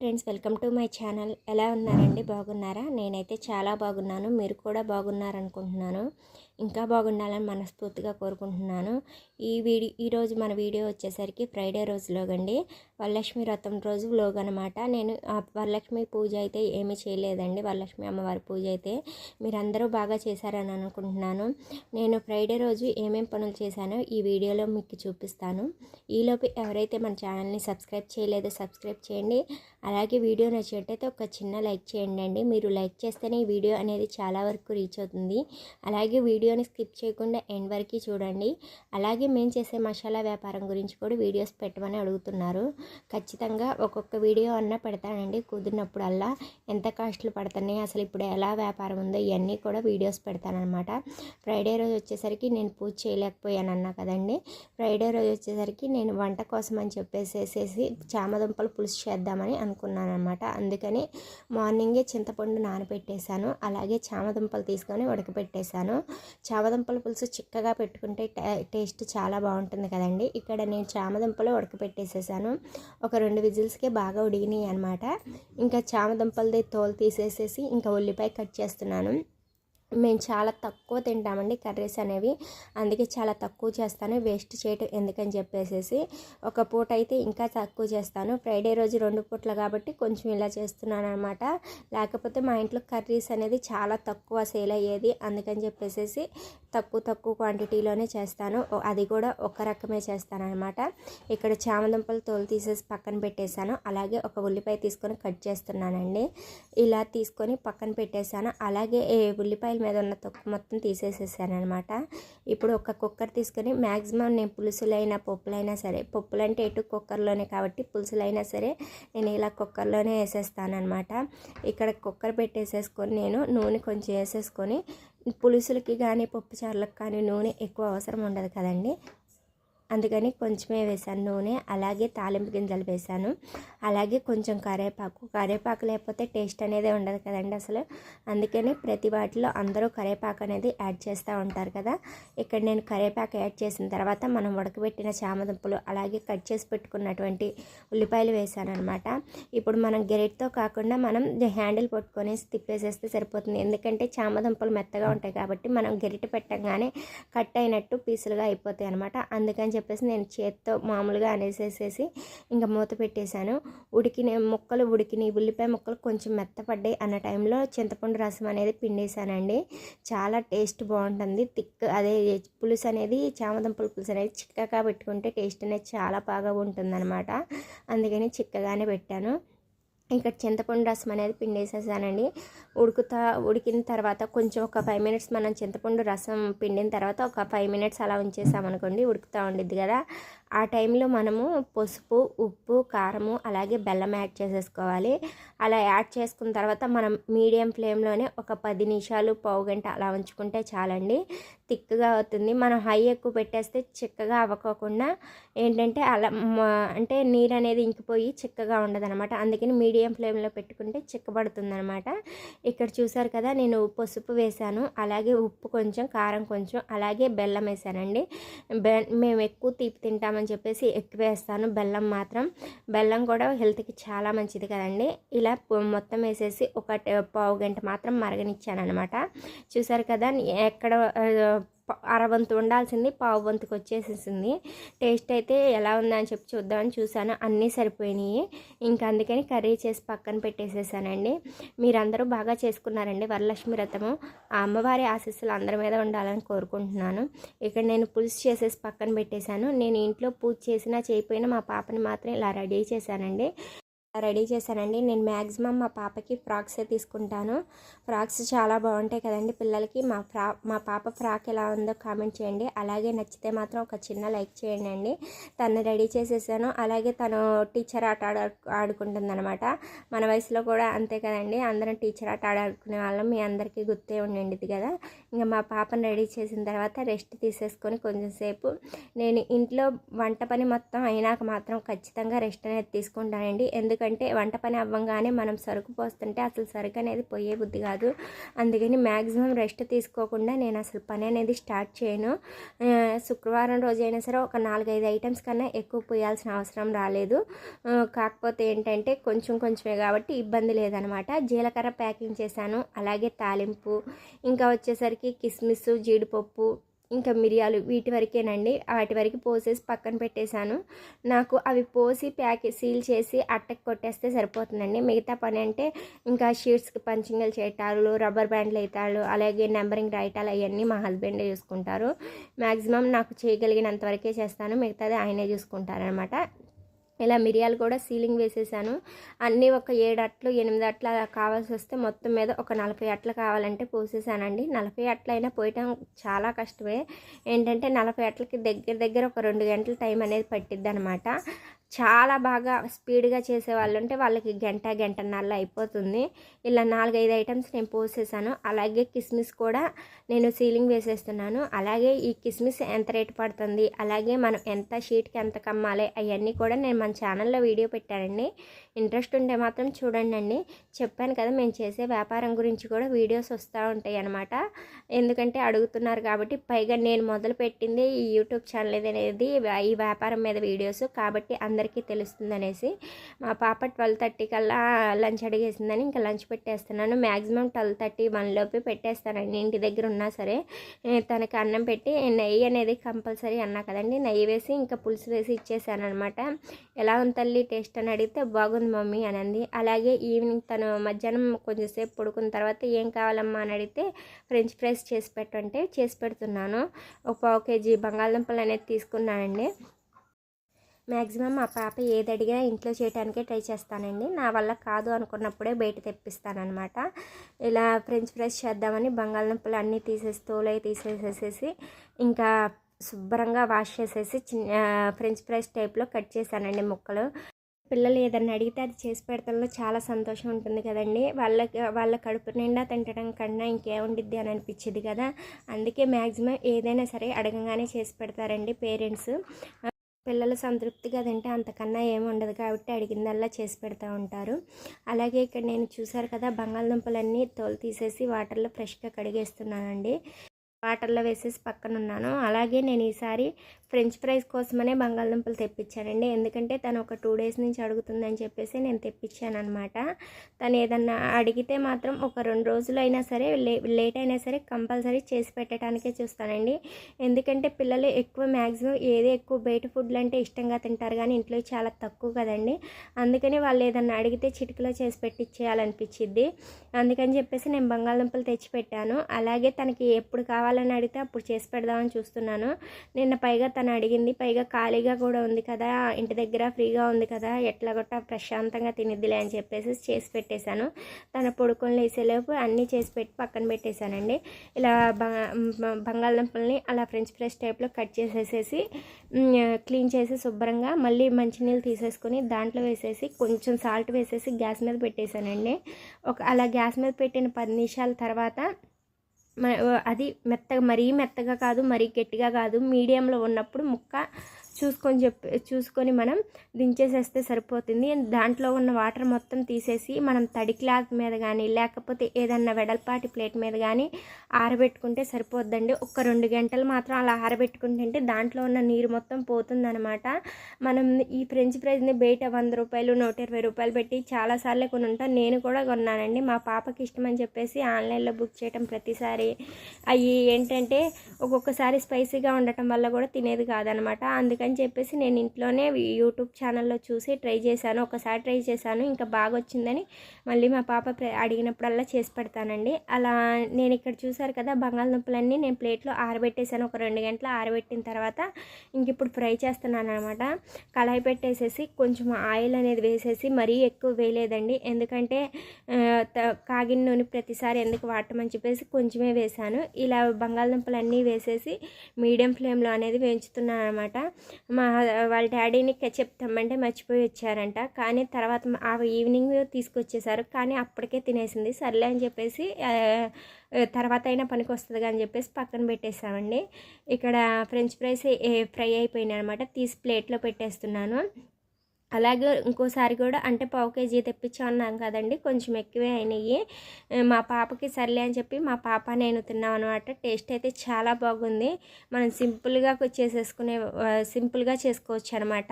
Friends welcome to my channel ఎలా ఉన్నారండి? బాగున్నారా? నేనైతే చాలా బాగున్నాను. మీరు కూడా బాగున్నారనుకుంటున్నాను. ఇంకా బాగుండాలని మనస్ఫూర్తిగా కోరుకుంటున్నాను. ఈ వీడియో ఈరోజు మన వీడియో వచ్చేసరికి ఫ్రైడే రోజులోగండి వరలక్ష్మి వ్రతం రోజు వ్లోగ్ అనమాట నేను ఆ వరలక్ష్మి పూజ అయితే ఏమీ చేయలేదండి. వరలక్ష్మి అమ్మవారి పూజ అయితే మీరందరూ బాగా చేశారని అనుకుంటున్నాను. నేను ఫ్రైడే రోజు ఏమేం పనులు చేశానో ఈ వీడియోలో మీకు చూపిస్తాను. ఈలోపు ఎవరైతే మన ఛానల్ని సబ్స్క్రైబ్ చేయలేదో సబ్స్క్రైబ్ చేయండి. అలాగే వీడియో నచ్చినట్టయితే ఒక చిన్న లైక్ చేయండి అండి. మీరు లైక్ చేస్తేనే ఈ వీడియో అనేది చాలా వరకు రీచ్ అవుతుంది. అలాగే వీడియో వీడియోని స్కిప్ చేయకుండా ఎండ్ వరకు చూడండి. అలాగే మేము చేసే మసాలా వ్యాపారం గురించి కూడా వీడియోస్ పెట్టమని అడుగుతున్నారు. ఖచ్చితంగా ఒక్కొక్క వీడియో అన్న పెడతానండి. కుదిరినప్పుడల్లా ఎంత కాస్ట్లు పడుతున్నాయి అసలు ఇప్పుడు ఎలా వ్యాపారం ఉందో ఇవన్నీ కూడా వీడియోస్ పెడతానమాట ఫ్రైడే రోజు వచ్చేసరికి నేను పూజ చేయలేకపోయాను అన్నా కదండి. ఫ్రైడే రోజు వచ్చేసరికి నేను వంట కోసం అని చెప్పేసేసేసి చామదుంపలు పులుసు చేద్దామని అనుకున్నాను అనమాట అందుకని మార్నింగే చింతపండు నానబెట్టేశాను. అలాగే చామదుంపలు తీసుకొని ఉడకబెట్టేశాను. చామదుంపల పులుసు చిక్కగా పెట్టుకుంటే టేస్ట్ చాలా బాగుంటుంది కదండి. ఇక్కడ నేను చామదుంపలు ఉడకబెట్టేసేసాను ఒక రెండు విజిల్స్కే బాగా ఉడిగినాయి అనమాట ఇంకా చామదుంపలది తోలు తీసేసేసి ఇంకా ఉల్లిపాయ కట్ చేస్తున్నాను. మేము చాలా తక్కువ తింటామండి కర్రీస్ అనేవి. అందుకే చాలా తక్కువ చేస్తాను. వేస్ట్ చేయటం ఎందుకని చెప్పేసేసి ఒక పూట అయితే ఇంకా తక్కువ చేస్తాను. ఫ్రైడే రోజు రెండు పూటలు కాబట్టి కొంచెం ఇలా చేస్తున్నాను అనమాట లేకపోతే మా ఇంట్లో కర్రీస్ అనేది చాలా తక్కువ సేల్ అయ్యేది. అందుకని చెప్పేసేసి తక్కువ తక్కువ క్వాంటిటీలోనే చేస్తాను. అది కూడా ఒక రకమే చేస్తాను అనమాట ఇక్కడ చామదుంపలు తోలు తీసేసి పక్కన పెట్టేశాను. అలాగే ఒక ఉల్లిపాయ తీసుకొని కట్ చేస్తున్నానండి. ఇలా తీసుకొని పక్కన పెట్టేశాను. అలాగే ఉల్లిపాయ ఉల్లిపాయల మీద ఉన్న తొక్కు మొత్తం తీసేసేసానమాట ఇప్పుడు ఒక కుక్కర్ తీసుకొని మ్యాక్సిమం నేను పులుసులైనా పప్పులైనా సరే పప్పులంటే ఎటు కుక్కర్లోనే కాబట్టి పులుసులైనా సరే నేను ఇలా కుక్కర్లోనే వేసేస్తాను అనమాట ఇక్కడ కుక్కర్ పెట్టేసేసుకొని నేను నూనె కొంచెం వేసేసుకొని పులుసులకి కానీ పప్పుచారులకు కానీ నూనె ఎక్కువ అవసరం ఉండదు కదండి. అందుకని కొంచెమే వేసాను నూనె అలాగే తాలింపు గింజలు వేసాను. అలాగే కొంచెం కరేపాకు. కరేపాకు లేకపోతే టేస్ట్ అనేది ఉండదు కదండి అసలు. అందుకని ప్రతి వాటిలో అందరూ కరేపాకు అనేది యాడ్ చేస్తూ ఉంటారు కదా. ఇక్కడ నేను కరేపాకు యాడ్ చేసిన తర్వాత మనం ఉడకబెట్టిన చామదుంపలు అలాగే కట్ చేసి పెట్టుకున్నటువంటి ఉల్లిపాయలు వేసాను అనమాట ఇప్పుడు మనం గెరెట్తో కాకుండా మనం హ్యాండిల్ పట్టుకొని తిప్పేసేస్తే సరిపోతుంది. ఎందుకంటే చామదుంపలు మెత్తగా ఉంటాయి కాబట్టి మనం గెరిట పెట్టగానే కట్ అయినట్టు పీసులుగా అయిపోతాయి అనమాట అందుకని చెప్పేసి నేను చేత్తో మామూలుగా అనేసేసేసి ఇంకా మూత పెట్టేశాను. ఉడికిన ముక్కలు ఉడికినాయి ఉల్లిపాయ ముక్కలు కొంచెం మెత్తపడ్డాయి అన్న టైంలో చింతపండు రసం అనేది పిండేశానండి. చాలా టేస్ట్ బాగుంటుంది. థిక్ అదే పులుసు అనేది చామదంపుల పులుసు అనేది చిక్కగా పెట్టుకుంటే టేస్ట్ అనేది చాలా బాగా ఉంటుందన్నమాట. అందుకని చిక్కగానే పెట్టాను. ఇక్కడ చింతపండు రసం అనేది పిండేసేసానండి. ఉడుకుతా ఉడికిన తర్వాత కొంచెం ఒక ఫైవ్ మినిట్స్ మనం చింతపండు రసం పిండిన తర్వాత ఒక ఫైవ్ మినిట్స్ అలా ఉంచేసామనుకోండి ఉడుకుతూ ఉండిద్ది కదా. ఆ టైంలో మనము పసుపు ఉప్పు కారము అలాగే బెల్లం యాడ్ చేసేసుకోవాలి. అలా యాడ్ చేసుకున్న తర్వాత మనం మీడియం ఫ్లేమ్లోనే ఒక పది నిమిషాలు పావు గంట అలా ఉంచుకుంటే చాలండి. థిక్గా అవుతుంది. మనం హై ఎక్కువ పెట్టేస్తే చిక్కగా అవ్వకోకుండా ఏంటంటే అలా అంటే నీరు అనేది ఇంకిపోయి చిక్కగా ఉండదనమాట అందుకని మీడియం ఫ్లేమ్లో పెట్టుకుంటే చిక్కబడుతుందనమాట ఇక్కడ చూసారు కదా నేను పసుపు వేశాను. అలాగే ఉప్పు కొంచెం కారం కొంచెం అలాగే బెల్లం వేసానండి మేము ఎక్కువ తీపి తింటామని చెప్పేసి ఎక్కువ వేస్తాను. బెల్లం మాత్రం. బెల్లం కూడా హెల్త్కి చాలా మంచిది కదండి. ఇలా మొత్తం వేసేసి ఒక పావు గంట మాత్రం మరగనిచ్చాను అనమాట చూసారు కదా ఎక్కడ అరవంతు ఉండాల్సింది పావు వంతుకు వచ్చేసేసింది. టేస్ట్ అయితే ఎలా ఉందని చెప్పి చూద్దామని చూశాను. అన్నీ సరిపోయినాయి. ఇంకా అందుకని కర్రీ చేసి పక్కన పెట్టేసేసానండి. మీరందరూ బాగా చేసుకున్నారండి వరలక్ష్మి వ్రతము. ఆ అమ్మవారి ఆశీస్సులు అందరి మీద ఉండాలని కోరుకుంటున్నాను. ఇక్కడ నేను పులుసు చేసేసి పక్కన పెట్టేశాను. నేను ఇంట్లో పూజ చేసినా చేయకపోయినా మా పాపని మాత్రం ఇలా రెడీ చేశానండి. రెడీ చేశానండి. నేను మ్యాక్సిమం మా పాపకి ఫ్రాక్సే తీసుకుంటాను. ఫ్రాక్స్ చాలా బాగుంటాయి కదండి పిల్లలకి. మా ఫ్రా మా పాప ఫ్రాక్ ఎలా ఉందో కామెంట్ చేయండి. అలాగే నచ్చితే మాత్రం ఒక చిన్న లైక్ చేయండి అండి. తను రెడీ చేసేసాను. అలాగే తను టీచర్ ఆట ఆడ ఆడుకుంటుంది అనమాట మన వయసులో కూడా అంతే కదండి. అందరం టీచర్ ఆట ఆడుకునే వాళ్ళం. మీ అందరికీ గుర్తే ఉండింది కదా. ఇంకా మా పాపను రెడీ చేసిన తర్వాత రెస్ట్ తీసేసుకొని కొంచెం సేపు నేను ఇంట్లో వంట పని మొత్తం అయినాక మాత్రం ఖచ్చితంగా రెస్ట్ అనేది తీసుకుంటానండి. ఎందుకంటే ఎందుకంటే వంట పని అవ్వంగానే మనం సరుకు పోస్తుంటే అసలు సరుకు అనేది పోయే బుద్ధి కాదు. అందుకని మ్యాక్సిమం రెస్ట్ తీసుకోకుండా నేను అసలు పని అనేది స్టార్ట్ చేయను. శుక్రవారం రోజు అయినా సరే ఒక నాలుగైదు ఐటమ్స్ కన్నా ఎక్కువ పోయాల్సిన అవసరం రాలేదు. కాకపోతే ఏంటంటే కొంచెం కొంచెమే కాబట్టి ఇబ్బంది లేదనమాట. జీలకర్ర ప్యాకింగ్ చేశాను అలాగే తాలింపు ఇంకా వచ్చేసరికి కిస్మిస్ జీడిపప్పు ఇంకా మిరియాలు వీటి వరకేనండి. వాటి వరకు పోసేసి పక్కన పెట్టేశాను. నాకు అవి పోసి ప్యాక్ సీల్ చేసి అట్టకి కొట్టేస్తే సరిపోతుందండి. మిగతా పని అంటే ఇంకా షీట్స్కి పంచింగ్లు చేయటాలు రబ్బర్ బ్యాండ్లు వేయటాలు అలాగే నెంబరింగ్ రాయటాలు అవన్నీ మా హస్బెండే చూసుకుంటారు. మ్యాక్సిమం నాకు చేయగలిగినంత వరకే చేస్తాను. మిగతాది ఆయనే చూసుకుంటారనమాట ఇలా మిరియాలు కూడా సీలింగ్ వేసేసాను. అన్నీ ఒక ఏడు అట్లు ఎనిమిది అట్ల కావాల్సి వస్తే మొత్తం మీద ఒక నలభై అట్లు కావాలంటే పోసేసానండి. నలభై అట్లయినా పోయటం చాలా కష్టమే. ఏంటంటే నలభై అట్లకి దగ్గర దగ్గర ఒక రెండు గంటల టైం అనేది పట్టిద్ది అనమాట చాలా బాగా స్పీడ్గా చేసే వాళ్ళు ఉంటే వాళ్ళకి గంట గంటన్నర అయిపోతుంది. ఇలా నాలుగైదు ఐటమ్స్ నేను పోసేసాను అలాగే కిస్మిస్ కూడా నేను సీలింగ్ వేసేస్తున్నాను. అలాగే ఈ కిస్మిస్ ఎంత రేటు పడుతుంది అలాగే మనం ఎంత షీట్కి ఎంత కమ్మాలి అవన్నీ కూడా నేను మన ఛానల్లో వీడియో పెట్టానండి. ఇంట్రెస్ట్ ఉంటే మాత్రం చూడండి అండి. చెప్పాను కదా మేము చేసే వ్యాపారం గురించి కూడా వీడియోస్ వస్తూ ఉంటాయి అన్నమాట. ఎందుకంటే అడుగుతున్నారు కాబట్టి పైగా నేను మొదలు పెట్టింది ఈ యూట్యూబ్ ఛానల్ అనేది ఈ వ్యాపారం మీద వీడియోస్. కాబట్టి అందరికీ తెలుస్తుంది అనేసి మా పాప ట్వెల్వ్ థర్టీ కల్లా లంచ్ అడిగేసిందని ఇంకా లంచ్ పెట్టేస్తున్నాను. మ్యాక్సిమం ట్వెల్వ్ థర్టీ వన్లోపే పెట్టేస్తానండి. ఇంటి దగ్గర ఉన్నా సరే తనకి అన్నం పెట్టి నెయ్యి అనేది కంపల్సరీ అన్నా కదండి. నెయ్యి వేసి ఇంకా పులుసు వేసి ఇచ్చేసాను అనమాట ఎలా ఉంది తల్లి? టేస్ట్ అని అడిగితే బాగుంది మమ్మీ అని అంది అలాగే ఈవినింగ్ తను మధ్యాహ్నం కొంచెంసేపు పడుకున్న తర్వాత ఏం కావాలమ్మా అని అడిగితే ఫ్రెంచ్ ఫ్రైస్ చేసి పెట్టంటే చేసి పెడుతున్నాను. ఒక పావు కేజీ బంగాళదుంపలు అనేది తీసుకున్నానండి. మ్యాక్సిమం మా పాప ఏది అడిగినా ఇంట్లో చేయడానికే ట్రై చేస్తానండి. నా వల్ల కాదు అనుకున్నప్పుడే బయట తెప్పిస్తానమాట ఇలా ఫ్రెంచ్ ఫ్రైస్ చేద్దామని బంగాళదుంపలు అన్నీ తీసేసి తోలై తీసేసేసి ఇంకా శుభ్రంగా వాష్ చేసేసి చిన్న ఫ్రెంచ్ ఫ్రైస్ టైప్లో కట్ చేశానండి ముక్కలు. పిల్లలు ఏదన్నా అడిగితే అది చేసి పెడతాలో చాలా సంతోషం ఉంటుంది కదండి. వాళ్ళకి వాళ్ళ కడుపు నిండా తింటడం కన్నా ఇంకేముండిద్ది అని అనిపించింది కదా. అందుకే మ్యాక్సిమం ఏదైనా సరే అడగంగానే చేసి పెడతారండి పేరెంట్స్. పిల్లలు సంతృప్తిగా తింటే అంతకన్నా ఏమి ఉండదు కాబట్టి అడిగిందల్లా చేసి పెడతా ఉంటారు. అలాగే ఇక్కడ నేను చూసారు కదా బంగాళదుంపలన్నీ తోలు తీసేసి వాటర్లో ఫ్రెష్గా కడిగేస్తున్నానండి. వాటర్లో వేసేసి పక్కన ఉన్నాను అలాగే నేను ఈసారి ఫ్రెంచ్ ఫ్రైస్ కోసమనే బంగాళదుంపలు తెప్పించానండి. ఎందుకంటే తను ఒక టూ డేస్ నుంచి అడుగుతుందని చెప్పేసి నేను తెప్పించాను అనమాట తను ఏదన్నా అడిగితే మాత్రం ఒక రెండు రోజులు అయినా సరే లే లేట్ అయినా సరే కంపల్సరీ చేసి పెట్టడానికే చూస్తానండి. ఎందుకంటే పిల్లలు ఎక్కువ మ్యాక్సిమం ఏది ఎక్కువ బయట ఫుడ్లు అంటే ఇష్టంగా తింటారు కానీ ఇంట్లో చాలా తక్కువ కదండి. అందుకని వాళ్ళు ఏదన్నా అడిగితే చిటికలో చేసి పెట్టించేయాలనిపించిద్ది అందుకని చెప్పేసి నేను బంగాళదుంపలు తెచ్చిపెట్టాను. అలాగే తనకి ఎప్పుడు కావాలి కావాలని అడిగితే అప్పుడు చేసి పెడదామని చూస్తున్నాను. నిన్న పైగా తను అడిగింది పైగా ఖాళీగా కూడా ఉంది కదా ఇంటి దగ్గర ఫ్రీగా ఉంది కదా ఎట్లా గొట్ట ప్రశాంతంగా తినిద్దిలే అని చెప్పేసి చేసి పెట్టేశాను. తన పొడుకొని లేసేలోపు అన్నీ చేసి పెట్టి పక్కన పెట్టేశానండి. ఇలా బంగాళదుంపల్ని అలా ఫ్రెంచ్ ఫ్రెష్ టైప్లో కట్ చేసేసేసి క్లీన్ చేసి శుభ్రంగా మళ్ళీ మంచినీళ్ళు తీసేసుకొని దాంట్లో వేసేసి కొంచెం సాల్ట్ వేసేసి గ్యాస్ మీద పెట్టేశానండి. ఒక అలా గ్యాస్ మీద పెట్టిన పది నిమిషాల తర్వాత అది మెత్తగా మరీ మెత్తగా కాదు మరీ గట్టిగా కాదు. మీడియంలో ఉన్నప్పుడు ముక్క చూసుకొని చెప్పి చూసుకొని మనం దించేసేస్తే సరిపోతుంది. దాంట్లో ఉన్న వాటర్ మొత్తం తీసేసి మనం తడి క్లాత్ మీద కానీ లేకపోతే ఏదన్నా వెడల్పాటి ప్లేట్ మీద కానీ ఆరబెట్టుకుంటే సరిపోద్దండి. ఒక రెండు గంటలు మాత్రం అలా ఆరబెట్టుకుంటుంటే దాంట్లో ఉన్న నీరు మొత్తం పోతుందనమాట మనం ఈ ఫ్రెంచ్ ఫ్రైజ్ని బయట వంద రూపాయలు నూట ఇరవై రూపాయలు పెట్టి చాలాసార్లు కొని ఉంటాను నేను కూడా కొన్నానండి. మా పాపకి ఇష్టమని చెప్పేసి ఆన్లైన్లో బుక్ చేయటం ప్రతిసారి. అవి ఏంటంటే ఒక్కొక్కసారి స్పైసీగా ఉండటం వల్ల కూడా తినేది కాదనమాట అందుకని చెప్పేసి నేను ఇంట్లోనే యూట్యూబ్ ఛానల్లో చూసి ట్రై చేశాను. ఒకసారి ట్రై చేశాను. ఇంకా బాగా వచ్చిందని మళ్ళీ మా పాప అడిగినప్పుడల్లా చేసి పెడతానండి. అలా నేను ఇక్కడ చూసారు కదా బంగాళదుంపలన్నీ నేను ప్లేట్లో ఆరబెట్టేసాను ఒక రెండు గంటలు ఆరబెట్టిన తర్వాత ఇంక ఇప్పుడు ఫ్రై చేస్తున్నాను అనమాట కళాయి పెట్టేసేసి కొంచెం ఆయిల్ అనేది వేసేసి మరీ ఎక్కువ వేయలేదండి. ఎందుకంటే త- కాగిన నూనె ప్రతిసారి ఎందుకు వాడటమని చెప్పేసి కొంచెమే వేసాను ఇలా బంగాళదుంపలన్నీ వేసేసి మీడియం ఫ్లేమ్లో అనేది వేయించుతున్నాను అనమాట మా వాళ్ళ డాడీని చెప్తామంటే మర్చిపోయి వచ్చారంట. కానీ తర్వాత ఆ ఈవినింగ్ తీసుకొచ్చేసారు. కానీ అప్పటికే తినేసింది. సర్లే అని చెప్పేసి తర్వాత అయినా పనికి వస్తుంది అని చెప్పేసి పక్కన పెట్టేసామండి ఇక్కడ ఫ్రెంచ్ ఫ్రైస్ ఫ్రై అయిపోయినాయి అనమాట తీసి ప్లేట్లో పెట్టేస్తున్నాను. అలాగే ఇంకోసారి కూడా అంటే పావు కేజీ తెప్పించాం అన్నాం కదండి కొంచెం ఎక్కువే అయినాయి. మా పాపకి సర్లే అని చెప్పి మా పాప నేను తిన్నాం అనమాట టేస్ట్ అయితే చాలా బాగుంది. మనం సింపుల్గా చేసేసుకునే సింపుల్గా చేసుకోవచ్చు అనమాట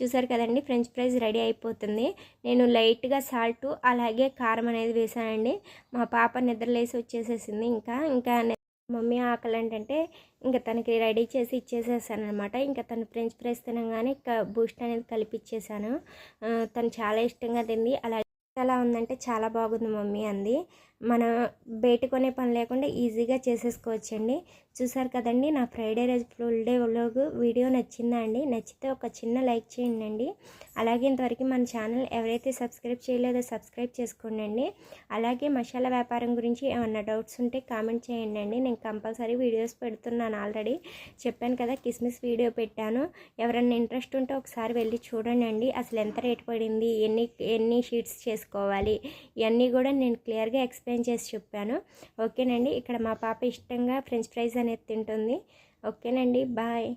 చూసారు కదండి ఫ్రెంచ్ ఫ్రైస్ రెడీ అయిపోతుంది. నేను లైట్గా సాల్ట్ అలాగే కారం అనేది వేసానండి. మా పాప నిద్రలేసి వచ్చేసేసింది ఇంకా ఇంకా మమ్మీ ఆకలి ఏంటంటే ఇంకా తనకి రెడీ చేసి ఇచ్చేసేసాను అనమాట ఇంకా తను ఫ్రెంచ్ ఫ్రైస్ తినగానే బూస్ట్ అనేది కలిపి ఇచ్చేసాను తను చాలా ఇష్టంగా తింది. అలా ఎలా ఉందంటే చాలా బాగుంది మమ్మీ అంది. మనం బయట కొనే పని లేకుండా ఈజీగా చేసేసుకోవచ్చండి. చూసారు కదండి నా ఫ్రైడే రోజు ఫుల్ డే వ్లాగ్. వీడియో నచ్చిందా అండి? నచ్చితే ఒక చిన్న లైక్ చేయండి అలాగే ఇంతవరకు మన ఛానల్ ఎవరైతే సబ్స్క్రైబ్ చేయలేదో సబ్స్క్రైబ్ చేసుకోండి అలాగే మసాలా వ్యాపారం గురించి ఏమన్నా డౌట్స్ ఉంటే కామెంట్ చేయండి అండి నేను కంపల్సరీ వీడియోస్ పెడుతున్నాను ఆల్రెడీ. చెప్పాను కదా కిస్మిస్ వీడియో పెట్టాను. ఎవరన్నా ఇంట్రెస్ట్ ఉంటే ఒకసారి వెళ్ళి చూడండి అసలు ఎంత రేట్ పడింది? ఎన్ని ఎన్ని షీట్స్ చేసుకోవాలి. ఇవన్నీ కూడా నేను క్లియర్గా ఎక్స్ప్లెయిన్ చేసి చెప్పాను. ఓకేనండి. ఇక్కడ మా పాప ఇష్టంగా ఫ్రెంచ్ ఫ్రైస్ అనేది తింటుంది. ఓకేనండి. బాయ్.